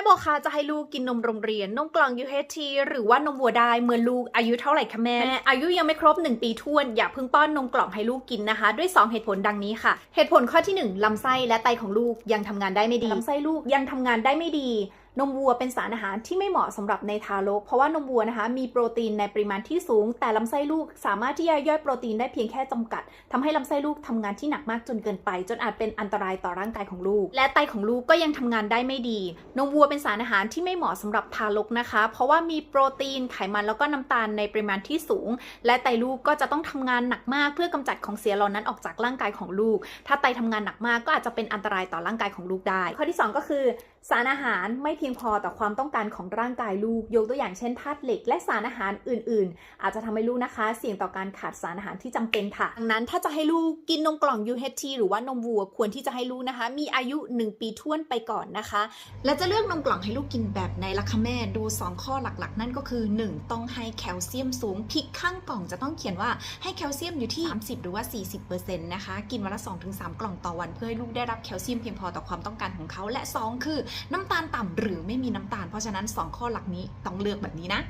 แม่บอกค่ะจะให้ลูกกินนมโรงเรียน นมกล่อง UHT หรือว่านมวัวได้เมื่อลูกอายุเท่าไหร่คะแม่แม่อายุยังไม่ครบ 1 ปีท้วน อย่าเพิ่งป้อนนมกล่องให้ลูกกินนะคะ ด้วย 2 เหตุผลดังนี้ค่ะ เหตุผลข้อที่ 1ลำไส้และไตของลูกยังทำงานได้ไม่ดีลำไส้ลูกยังทำงานได้ไม่ดี นมวัวเป็นสารอาหารที่ไม่เหมาะสำหรับในทารก เพราะว่านมวัวนะคะมีโปรตีนในปริมาณที่สูง แต่ลำไส้ลูกสามารถที่จะย่อยโปรตีนได้เพียงแค่จำกัดทำให้ลำไส้ลูกทำงานที่หนักมากจนเกินไป จนอาจเป็นอันตรายต่อร่างกายของลูก และไตของลูกก็ยังทำงานได้ไม่ดี นมวัวเป็นสารอาหารที่ไม่เหมาะสำหรับทารกนะคะ เพราะว่ามีโปรตีนไขมันแล้วก็น้ำตาลในปริมาณที่สูง และไตลูกก็จะต้องทำงานหนักมาก เพื่อกำจัดของเสียเหล่านั้นออกจากร่างกายของลูก ถ้าไตทำงานหนักมากก็อาจจะเป็นอันตรายต่อร่างกายของลูกได้ ข้อที่ 2 ก็คือสารอาหารไม่เพียงพอต่อความต้องการของร่างกายลูก ยกตัวอย่างเช่นธาตุเหล็กและสารอาหารอื่น ๆ อาจจะทำให้ลูกนะคะ เสี่ยงต่อการขาดสารอาหารที่จำเป็นค่ะดังนั้นถ้าจะให้ลูกกินนมกล่อง UHT หรือว่านมวัวควรที่จะให้ลูกนะคะ มีอายุ 1 ปีท้วนไปก่อนนะคะ และจะเลือกนมกล่องให้ลูกกินแบบไหนล่ะคะแม่ดู 2 ข้อหลักๆ นั่นก็คือ 1. ต้องให้แคลเซียมสูงพิกข้างกล่องจะต้องเขียนว่าให้แคลเซียมอยู่ที่ 30 หรือว่า 40%นะคะกินวันละ 2-3 กล่องต่อวันเพื่อให้ลูกได้รับแคลเซียมเพียงพอต่อความต้องการของเขาและ 2 คือน้ำตาลต่ำหรือไม่มีน้ำตาล เพราะฉะนั้น 2 ข้อหลักนี้ต้องเลือกแบบนี้นะ